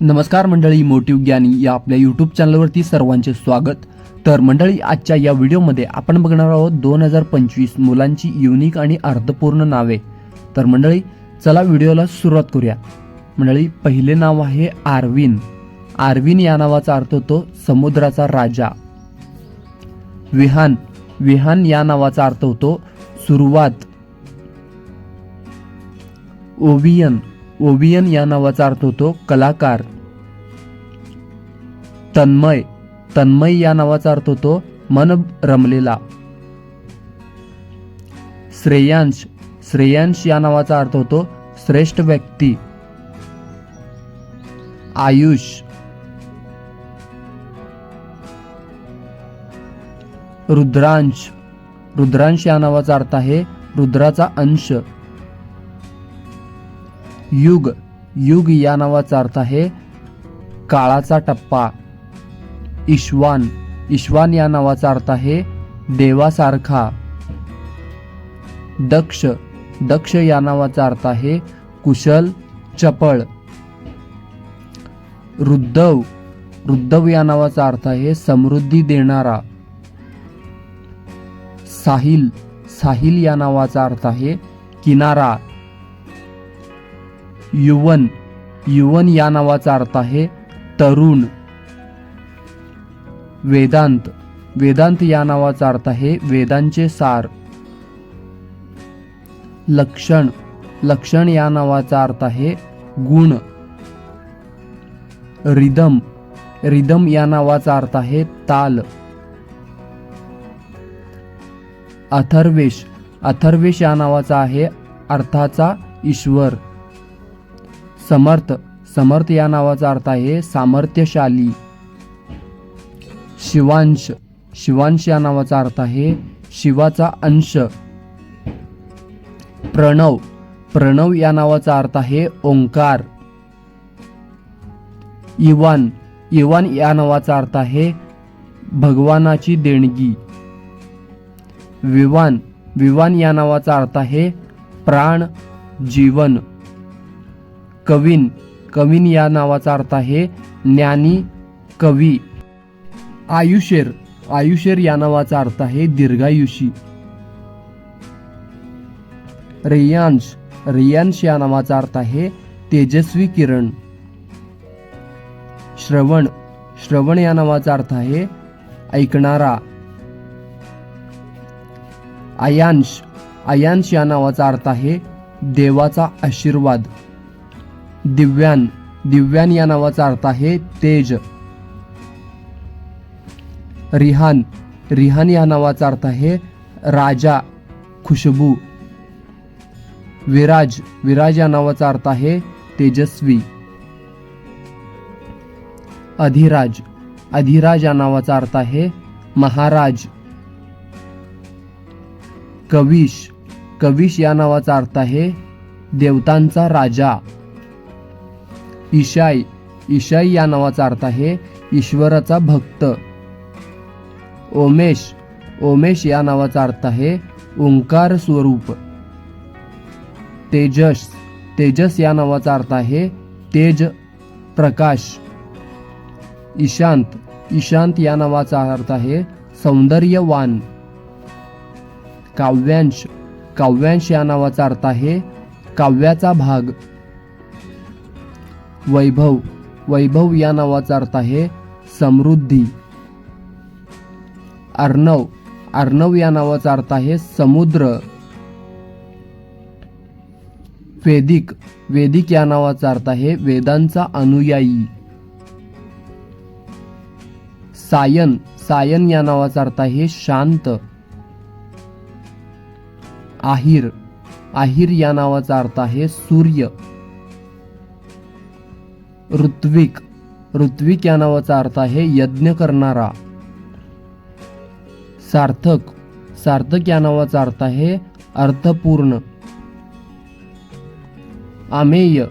नमस्कार मंडळी मोटिव ज्ञानी या आपल्या यूट्यूब चॅनलवरती सर्वांचे स्वागत. तर मंडळी आजच्या या व्हिडिओमध्ये आपण बघणार आहोत दोन हजार पंचवीस मुलांची युनिक आणि अर्थपूर्ण नावे. तर मंडळी चला व्हिडिओला सुरुवात करूया. मंडळी पहिले नाव आहे आर्विन. आर्विन या नावाचा अर्थ होतो समुद्राचा राजा. विहान. विहान या नावाचा अर्थ होतो सुरुवात. ओवियन. ओवियन या नावाचा अर्थ होतो कलाकार. तन्मय. तन्मय या नावाचा अर्थ होतो मन रमलेला. श्रेयांश. श्रेयांश या नावाचा अर्थ होतो श्रेष्ठ व्यक्ती. आयुष. रुद्रांश. रुद्रांश या नावाचा अर्थ आहे रुद्राचा अंश. युग. युग या नावाचा अर्थ आहे काळाचा टप्पा. इश्वान ईश्वान या नावाचा अर्थ आहे देवासारखा. दक्ष. दक्ष या नावाचा अर्थ आहे कुशल चपळ. रुद्धव रुद्धव या नावाचा अर्थ आहे समृद्धी देणारा. साहिल. साहिल या नावाचा अर्थ आहे किनारा. युवन युवन या नावाचा अर्थ आहे तरुण. वेदांत वेदांत या नावाचा अर्थ आहे वेदांचे सार. लक्षण लक्षण या नावाचा अर्थ आहे गुण. रिदम रिदम या नावाचा अर्थ आहे ताल. अथर्वेश अथर्वेश या नावाचा आहे अर्थाचा ईश्वर. समर्थ. समर्थ या नावाचा अर्थ आहे सामर्थ्यशाली. शिवांश. शिवांश या नावाचा अर्थ आहे शिवाचा अंश. प्रणव. प्रणव या नावाचा अर्थ आहे ओंकार. इवान. इवान या नावाचा अर्थ आहे भगवानाची देणगी. विवान. विवान या नावाचा अर्थ आहे प्राण जीवन. कविन. कविन या नावाचा अर्थ आहे ज्ञानी कवी. आयुष्यर. आयुष्यर या नावाचा अर्थ आहे दीर्घायुषी. रेयांश. रेयांश या नावाचा अर्थ आहे तेजस्वी किरण. श्रवण. श्रवण या नावाचा अर्थ आहे ऐकणारा. आयांश. आयांश या नावाचा अर्थ आहे देवाचा आशीर्वाद. दिव्यान. दिव्यान या नावाचा अर्थ आहे तेज. रिहान. रिहान या नावाचा अर्थ आहे राजा खुशबू. विराज. विराज या नावाचा अर्थ आहे तेजस्वी. अधिराज. अधिराज या नावाचा अर्थ आहे महाराज. कविश. कविश या नावाचा अर्थ आहे देवतांचा राजा. ईशाई ईशाई या नावाचा अर्थ आहे ईश्वराचा भक्त. ओमेश ओमेश या नावाचा अर्थ आहे ओंकार स्वरूप. तेजस तेजस या नावाचा अर्थ आहे तेज प्रकाश. ईशांत ईशांत या नावाचा अर्थ आहे सौंदर्यवान. काव्यांश काव्यांश या नावाचा अर्थ आहे काव्याचा भाग. वैभव. वैभव या नावाचा अर्थ आहे समृद्धी. अर्णव अर्णव या नावाचा अर्थ आहे समुद्र. वेदिक. वेदिक या नावाचा अर्थ आहे वेदांचा अनुयायी. सायन. सायन या नावाचा अर्थ आहे शांत. आहिर. आहिर या नावाचा अर्थ आहे सूर्य. ऋत्विक. ऋत्विक या नावाचा अर्थ आहे यज्ञ करणारा. सार्थक. सार्थक या नावाचा अर्थ आहे अर्थपूर्ण. आमेय.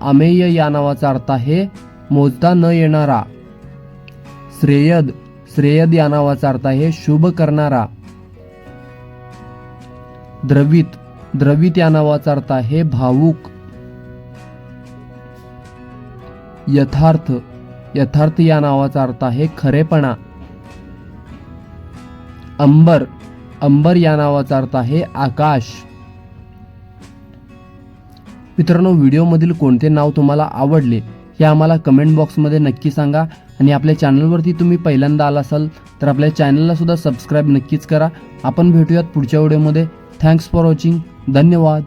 आमेय या नावाचा अर्थ आहे मोजता न येणारा. श्रेयद. श्रेयद या नावाचा अर्थ आहे शुभ करणारा. द्रवित. द्रवित या नावाचा अर्थ आहे भावुक. यथार्थ यथार्थ या नावाचा अर्थ आहे खरेपणा. अंबर अंबर या नावाचा अर्थ आहे आकाश. मित्रांनो व्हिडिओमधील कोणते नाव तुम्हाला आवडले हे आम्हाला कमेंट बॉक्समध्ये नक्की सांगा आणि आपल्या चॅनलवरती तुम्ही पहिल्यांदा आला असाल तर आपल्या चॅनलला सुद्धा सबस्क्राईब नक्कीच करा. आपण भेटूयात पुढच्या व्हिडिओमध्ये. थँक्स फॉर वॉचिंग धन्यवाद.